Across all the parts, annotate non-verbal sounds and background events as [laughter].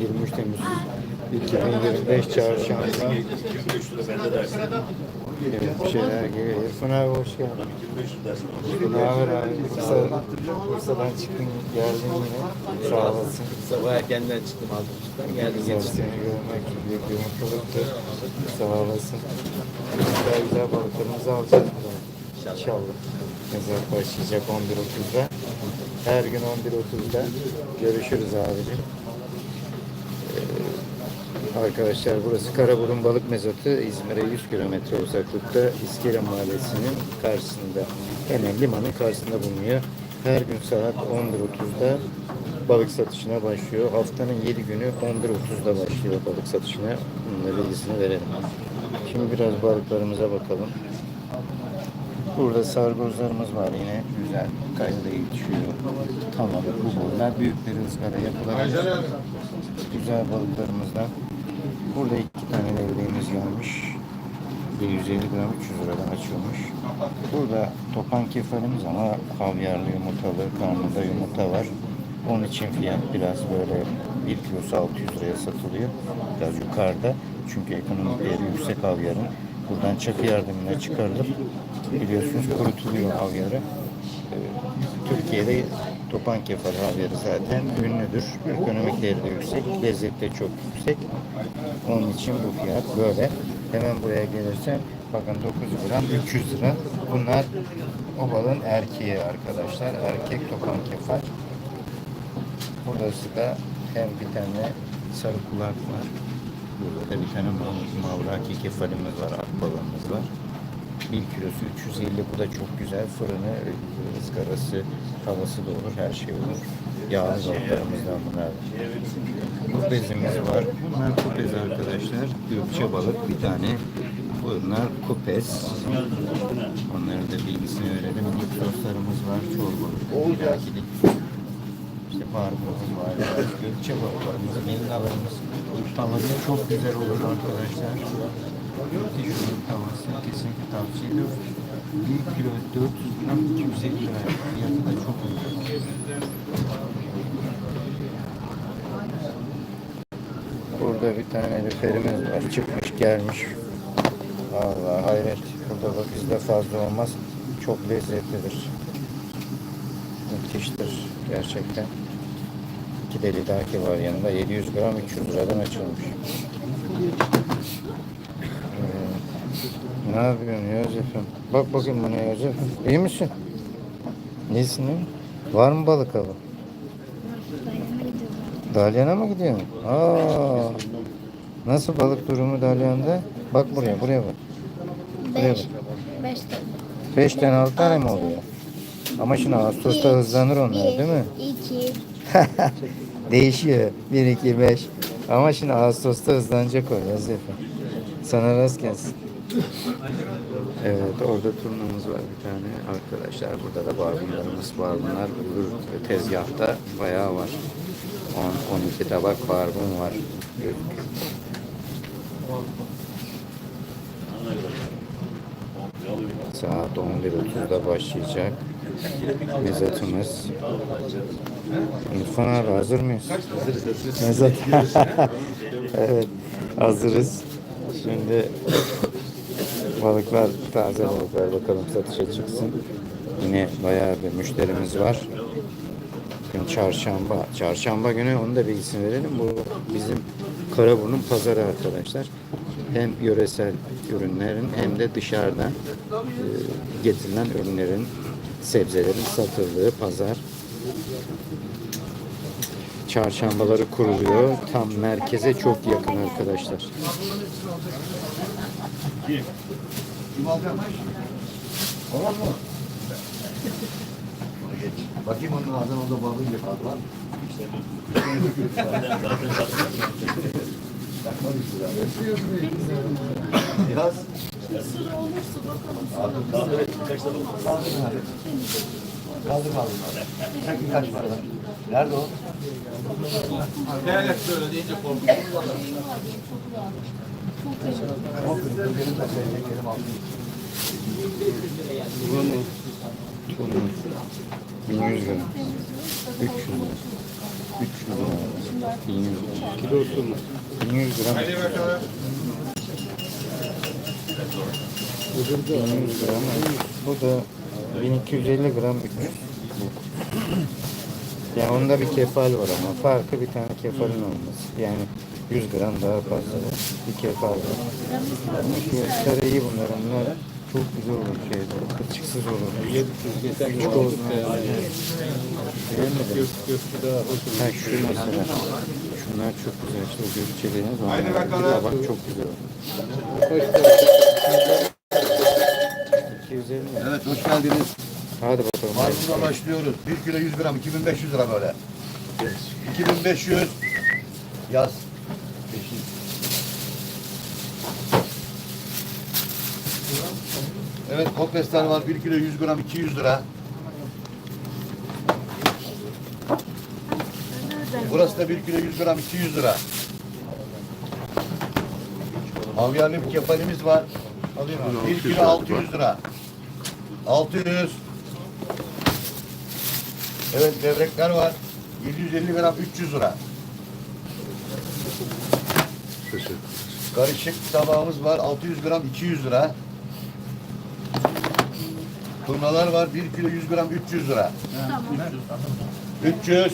23 Temmuz 2025 Çarşamba. Evet, bir şeyler geliyor. İrfan abi hoş geldin. Ne haber abi? Bursa, Bursa'dan çıktın geldin yine. Sağ olasın. Sabah erkenden çıktım altı geldim Güzel seni görmek büyük bir mutluluktu. Sağ olasın. Güzel güzel balıklarımızı alacağız. İnşallah. İnşallah. Mezar başlayacak 11.30'da. Her gün 11.30'da görüşürüz abicim. Arkadaşlar burası Karaburun Balık Mezatı. İzmir'e 100 kilometre uzaklıkta İskele Mahallesi'nin karşısında. Hemen limanın karşısında bulunuyor. Her gün saat 11.30'da balık satışına başlıyor. Haftanın 7 günü 11.30'da başlıyor balık satışına. Bunun bilgisini verelim. Şimdi biraz balıklarımıza bakalım. Burada sargozlarımız var yine güzel kayda yetişiyor. Tamam bu boylar büyük bir ızgara yapılabilir. Güzel balıklarımızdan. Burada iki tane levreğimiz gelmiş. 150 gram 300 liradan açılmış. Burada topan kefalimiz ama havyarlı yumurtalı, karnında yumurta var. Onun için fiyat biraz böyle 1 kilosu 600 liraya satılıyor. Biraz yukarıda. Çünkü ekonomik değeri yüksek havyarın. Buradan çakı yardımıyla çıkarılıp biliyorsunuz kurutuluyor havyarı. Ee, Türkiye'de topan kefal havyarı zaten ünlüdür. Ekonomik değeri de yüksek, lezzet de çok yüksek. Onun için bu fiyat böyle. Hemen buraya gelirse bakın 9 gram 300 lira. Bunlar o balın erkeği arkadaşlar. Erkek topan kefal. Burası da hem bir tane sarı kulak var. Burada da bir tane ma- mavraki kefalimiz var, akbalımız var. 1 kilosu 350. Bu da çok güzel. Fırını, ızgarası, tavası da olur, her şey olur. Yağlı balıklarımızdan bunlar. Kupezimiz var. Bunlar kupez arkadaşlar. Gökçe balık bir tane. Bunlar kupez. Onların da bilgisini verelim. Dip soslarımız var. Çorbalık. Lakilik. İşte barbunumuz var. Gökçe balıklarımız, melinalarımız. Tavada çok güzel olur arkadaşlar. Müthiş olur tavası. Kesinlikle tavsiye ediyorum. 1 kilo 400 gram 250 lira. Fiyatı da çok uygun. Burada bir tane lüferimiz var. Çıkmış gelmiş. Allah hayret. Burada da bizde fazla olmaz. Çok lezzetlidir. Müthiştir gerçekten. İki deli daki var yanında. 700 gram 300 liradan açılmış. Ne yapıyorsun Yosef'im? Bak bakayım bana Yosef'im. İyi misin? İyisin değil mi? Var mı balık avı? Dalyan'a mı gidiyorsun? Aa, nasıl balık durumu Dalyan'da? Bak buraya, buraya bak. Buraya Beş. bak. Beş tane. Beş tane altı tane mi oluyor? Ama şimdi Ağustos'ta hızlanır onlar değil mi? İki. [laughs] Değişiyor. 1, 2, 5. Ama şimdi Ağustos'ta hızlanacak o Yazıfı. Sana rast gelsin. Evet orada turnamız var bir tane arkadaşlar. Burada da barbunlarımız var. Bunlar bulur tezgahta bayağı var. 10, 12 tabak barbun var. Saat 11.30'da başlayacak mezatımız. İrfan abi hazır mıyız? Mezat. [laughs] evet hazırız. Şimdi balıklar taze balıklar bakalım satışa çıksın. Yine bayağı bir müşterimiz var. Bugün çarşamba. Çarşamba günü onun da bilgisini verelim. Bu bizim Karaburun pazarı arkadaşlar. Hem yöresel ürünlerin hem de dışarıdan e, getirilen ürünlerin, sebzelerin satıldığı pazar. Çarşambaları kuruluyor. Tam merkeze çok yakın arkadaşlar. Bakayım onun ağzına onda balığı yaparlar. Biraz. Kaldır kaldır. Çekin kaç var lan? Nerede o? Evet böyle deyince korkuyorum. Kırık. Benim sevdiklerim aldım. Bu mu? Tunu. 1100 lira. 300 lira. 300 lira. 1100 lira. Kilosu mu? 1100 gram. 1100 gram. Bu da 1250 gram 300. Yani onda bir kefal var ama farkı bir tane kefalin olması. Yani 100 gram daha fazla bir var. Ama şu sarı iyi bunlar. Bunlar çok güzel olur şeyde. Kılçıksız olur. Küçük. Beğenmedim. Ha şu mesela. Şunlar çok güzel. İşte gözü çeliğiniz. Onlar bir de bak çok güzel. 250 mi? Evet hoş geldiniz. Hadi bakalım. Barbunla başlıyoruz. 1 kilo 100 gram 2500 lira böyle. 2500 yaz. Beşin. Evet kopesler var 1 kilo 100 gram 200 lira. Burası da 1 kilo 100 gram 200 lira. Havyarlı bir kefalimiz var. 1 kilo 600 lira. 600 Evet levrekler var. 750 gram 300 lira. Karışık tabağımız var. 600 gram 200 lira. Turnalar var. 1 kilo 100 gram 300 lira. 300.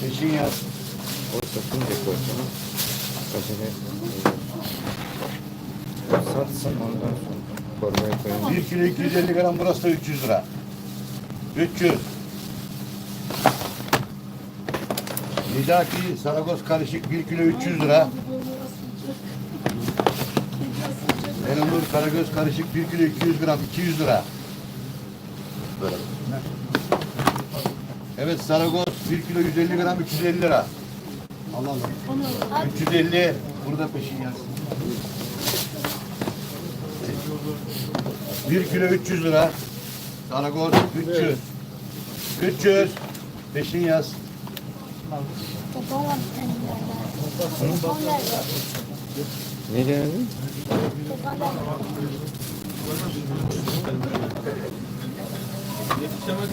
Peşin yaz. O satınca koysana. Acele. O satsın ondan sonra. Torbaya koyalım. 1 kilo 250 gram burası da 300 lira. 300. Nidaki Saragoz karışık 1 kilo 300 lira. Elanur Karagöz karışık 1 kilo 200 gram 200 lira. Böyle. Evet Saragoz 1 kilo 150 gram 350 lira. Allah Allah. 350 burada peşin yaz. 1 kilo 300 lira. Saragoz 300. 300. Peşin yaz. Ne dedin? Babam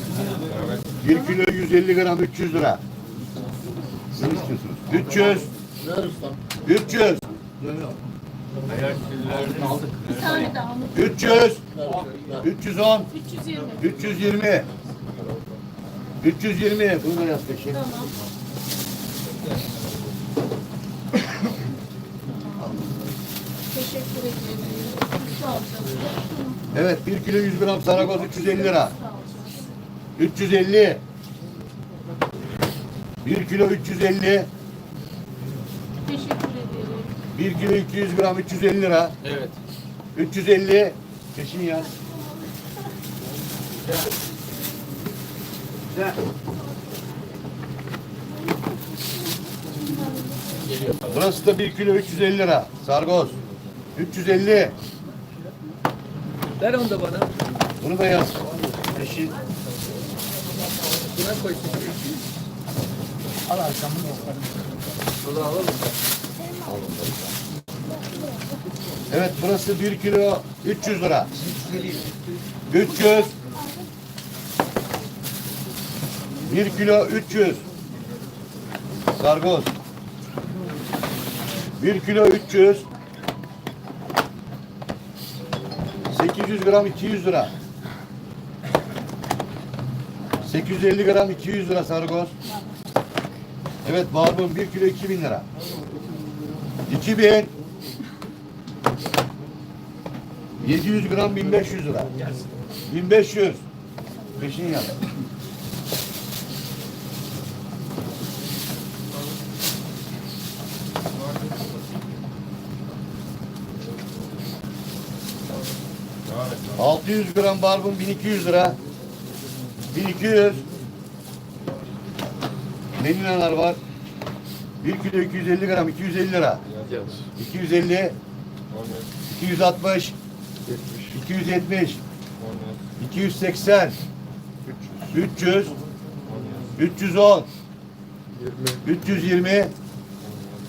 nerede? 1 kilo 150 gram 300 lira. Ne istiyorsunuz? 300. 300. Bir tane daha mı? 300. 310. 320. 320. 320. Bunu da yaz peşin. Tamam. Teşekkür ederim. Evet 1 kilo 100 gram Saragoz 350 lira. 350. 1 kilo 350. Teşekkür ederim. 1 kilo 200 gram 350 lira. Evet. 350. Peşin yaz. Burası da 1 kilo 350 lira. Sargoz. 350. Ver onu da bana. Bunu da yaz. Peşin. Evet burası 1 kilo 300 lira. 300. 1 kilo 300. Sargoz. 1 kilo 300. 800 gram 200 lira. 850 gram 200 lira sargoz. Evet barbun 1 kilo 2000 lira. 2000 700 gram 1500 lira. 1500. Peşin yap. Altı yüz gram barbun 1200 lira. 1200. Meninalar var. 1 kilo 250 gram 250 lira. 250 260 270 280 300 310 320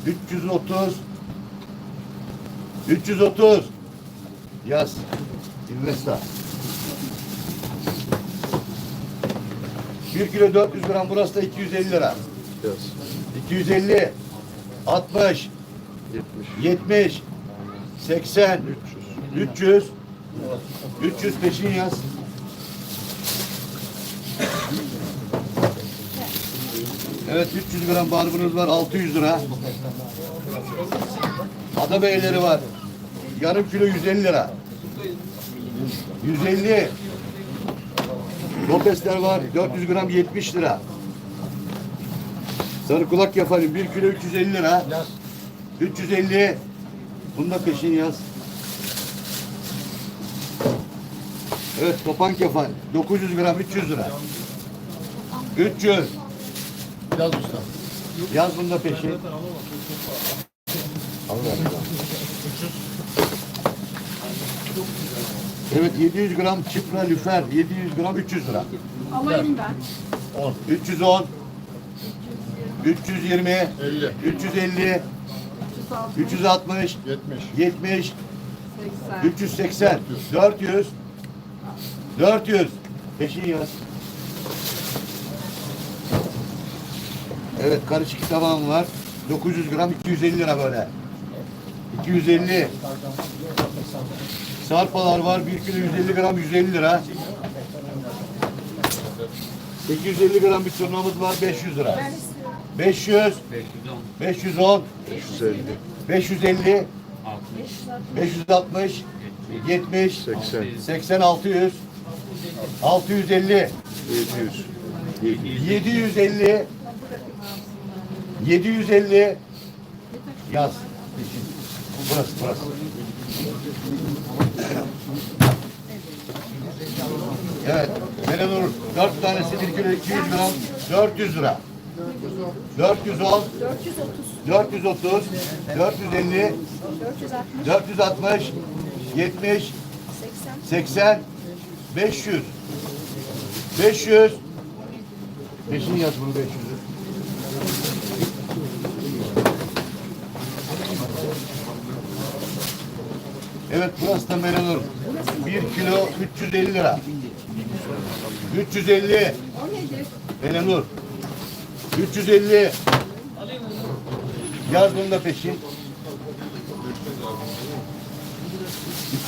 330 330 Yaz. Investa. 1 kilo 400 gram burası da 250 lira. Yaz. 250 60 70. 70 80 300. 300 300 peşin yaz. Evet 300 gram barbunuz var 600 lira. Ada beyleri var. Yarım kilo 150 lira. 150. Lopesler var 400 gram 70 lira. Sarı kulak yaparım 1 kilo 350 lira. 350. Bunu da peşin yaz. Evet topan kefal 900 gram 300 lira. 300. Yaz usta. Yaz bunu da peşin. Evet 700 gram çipra lüfer 700 gram 300 lira. Alayım ben. 310 320 50. 350 360 70. 70 380 400 400 Peşin yaz. Evet karışık tabağım var. 900 gram 250 lira böyle. 250 Sarpalar var 1 kilo 150 gram 150 lira. 850 gram bir turnamız var 500 lira. 500 510 550. 550 560 70 80. 80 600 650 700. 750 750 yaz. Burası burası. Evet. Melanur 4 tanesi 1 kilo 200 gram 400 lira. 410 430 450 460 70 80 500 500 Peşin yaz bunu 500'ü. Evet burası da melanur. 1 kilo 350 lira. 350 melanur. 350 Yaz bunu da peşin.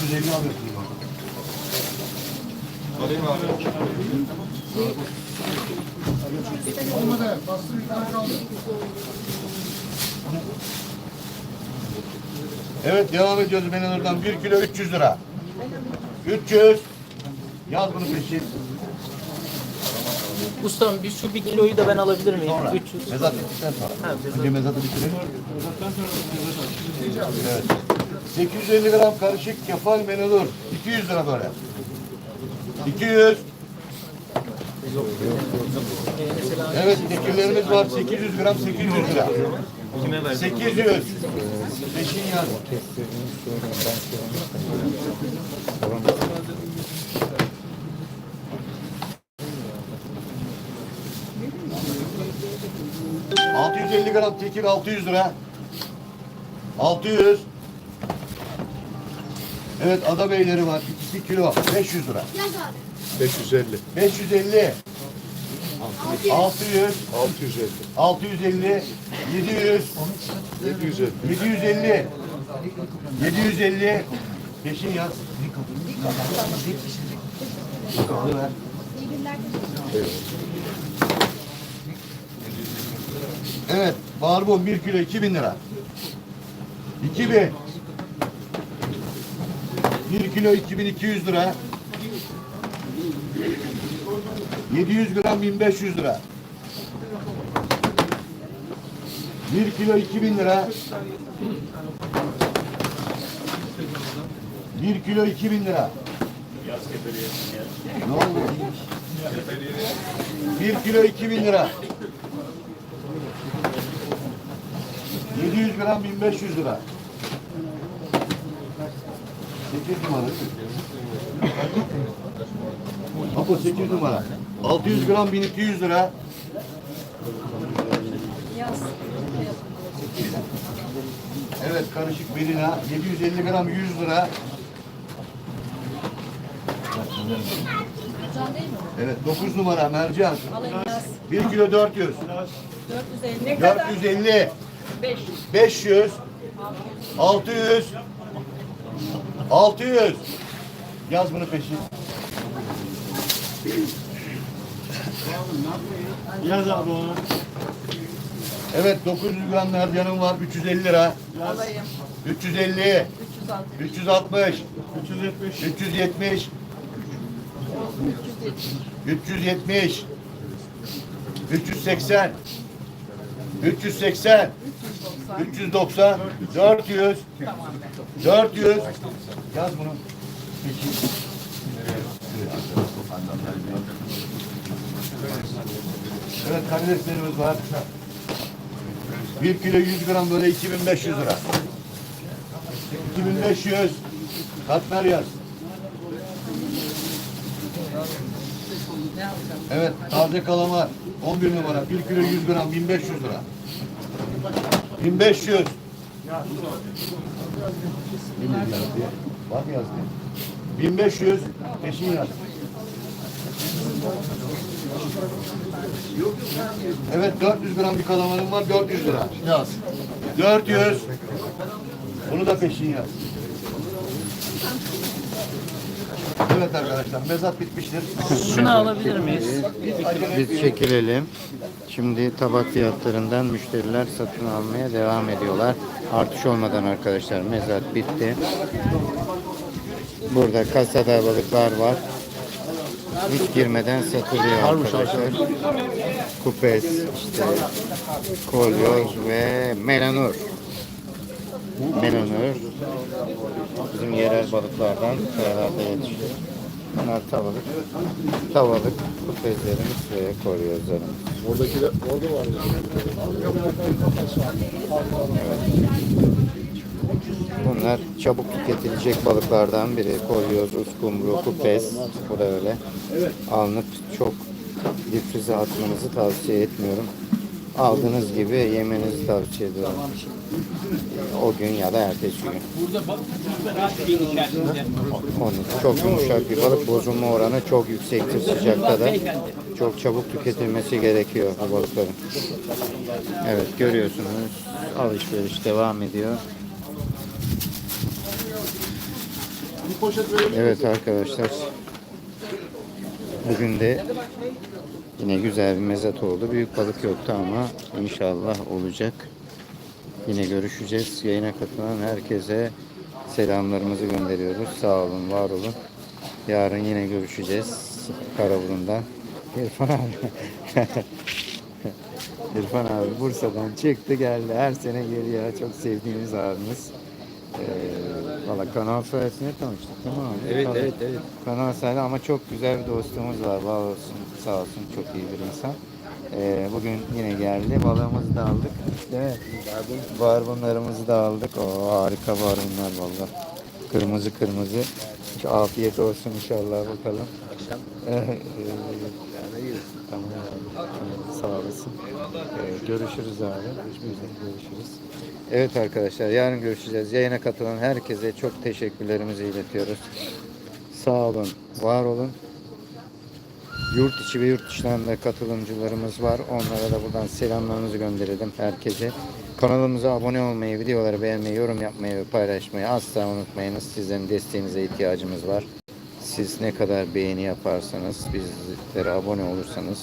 350 alıyorsun. Tane kaldı. Evet devam ediyoruz Menenur'dan 1 kilo 300 lira. 300 Yaz bunu peşin. Ustam bir şu bir kiloyu da ben alabilir miyim? Sonra. 300. Mezat bittikten sonra. Ha, mezat. Önce mezatı bitirelim. Evet. 850 gram karışık kefal menenur. 200 lira böyle. 200. Evet tekirlerimiz var. 800 gram 800 lira. Kime verdim? 800. Peşin yaz. Kestirdiğini söyleyeyim. Ben sorumlu Tamam. 650 gram tekir 600 lira. 600. Evet ada beyleri var. 2 kilo 500 lira. 550. 550. 600. 650. 650. 700. 750. 750. 750. Peşin yaz. Ver. Evet, barbun 1 kilo 2000 lira. 2000. 1 kilo 2200 lira. 700 gram 1500 lira. 1 kilo 2000 lira. 1 kilo 2000 lira. Ne oldu? 1 kilo 2000 lira. 700 gram 1500 lira. 8 numara. Apo 8 numara. 600 gram 1200 lira. Evet karışık belina 750 gram 100 lira. Evet 9 numara mercan. 1 kilo 400. 450. 450, 500. 500, 600, 600. Yaz bunu peşin. Yaz abi onu. Evet 900 gram mercanım var 350 lira. Alayım. 350, 360. 360, 370. 370, 370, 380, 380, 390, 400, 400. Yaz bunu. Peki. Evet karideslerimiz var. 1 kilo 100 gram böyle 2500 lira. 2500. Katmer yaz. Evet, taze kalamar 11 numara 1 kilo 100 gram 1500 lira. 1500. Ne mi yazdı? Var mı yazdı? 1500 peşin yaz. Evet 400 gram bir kalamarım var 400 lira. Yaz. 400. Bunu da peşin yaz. Evet arkadaşlar mezat bitmiştir. Şunu alabilir miyiz? Biz çekilelim. Şimdi tabak fiyatlarından müşteriler satın almaya devam ediyorlar. Artış olmadan arkadaşlar mezat bitti. Burada kasada balıklar var. Hiç girmeden satılıyor arkadaşlar. Kupes, işte kolyoz ve melanur. Melanur bizim yerel balıklardan kayalarda yetişiyor. Bunlar tavalık. Tavalık kupezlerimiz ve kolyozlarımız. Oradakiler orada var. Bunlar çabuk tüketilecek balıklardan biri. Kolyoz, uskumru, kupez. Bu da öyle. Alınıp çok difrize atmanızı tavsiye etmiyorum. Aldığınız gibi yemenizi tavsiye ediyorum. O gün ya da ertesi gün. Burada. Onu çok yumuşak bir balık bozulma oranı çok yüksektir sıcakta da. Çok çabuk tüketilmesi gerekiyor bu balıkların. Evet görüyorsunuz alışveriş devam ediyor. Evet arkadaşlar. Bugün de yine güzel bir mezat oldu. Büyük balık yoktu ama inşallah olacak. Yine görüşeceğiz. Yayına katılan herkese selamlarımızı gönderiyoruz. Sağ olun, var olun. Yarın yine görüşeceğiz. Karaburun'dan. İrfan abi. [laughs] İrfan abi Bursa'dan çıktı geldi. Her sene geliyor. Çok sevdiğimiz abimiz. Ee, Valla Kanal sayesinde tanıştık değil mi abi? Evet, Tabii. evet, evet. Kanal sayesinde ama çok güzel bir dostluğumuz var. Var olsun, sağ olsun. Çok iyi bir insan. Ee, bugün yine geldi. Balığımızı da aldık. Değil mi? Barbunlarımızı da aldık. O harika barbunlar valla. Kırmızı kırmızı. Hiç afiyet olsun inşallah bakalım. Akşam Ee, tamam abi. Sağ olasın. Ee, görüşürüz abi. Görüşmek üzere. Görüşürüz. Evet arkadaşlar yarın görüşeceğiz. Yayına katılan herkese çok teşekkürlerimizi iletiyoruz. Sağ olun, var olun. Yurt içi ve yurt dışından da katılımcılarımız var. Onlara da buradan selamlarımızı gönderelim herkese. Kanalımıza abone olmayı, videoları beğenmeyi, yorum yapmayı ve paylaşmayı asla unutmayınız. Sizlerin desteğinize ihtiyacımız var. Siz ne kadar beğeni yaparsanız, bizlere abone olursanız,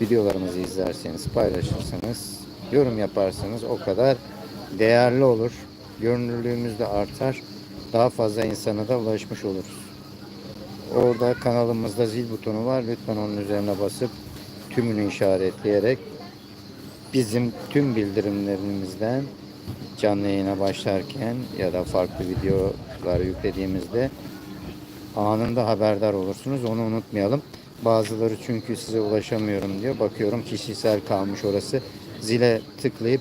videolarımızı izlerseniz, paylaşırsanız, yorum yaparsanız o kadar değerli olur. Görünürlüğümüz de artar. Daha fazla insana da ulaşmış oluruz. Orada kanalımızda zil butonu var. Lütfen onun üzerine basıp tümünü işaretleyerek bizim tüm bildirimlerimizden canlı yayına başlarken ya da farklı videolar yüklediğimizde anında haberdar olursunuz. Onu unutmayalım. Bazıları çünkü size ulaşamıyorum diyor. Bakıyorum kişisel kalmış orası. Zile tıklayıp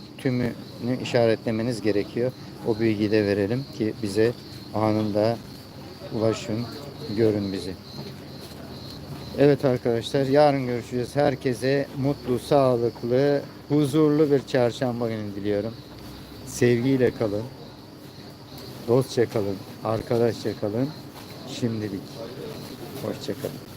tümünü işaretlemeniz gerekiyor. O bilgiyi de verelim ki bize anında ulaşın, görün bizi. Evet arkadaşlar yarın görüşeceğiz. Herkese mutlu, sağlıklı, huzurlu bir çarşamba günü diliyorum. Sevgiyle kalın. Dostça kalın. Arkadaşça kalın. Şimdilik. Hoşça kalın.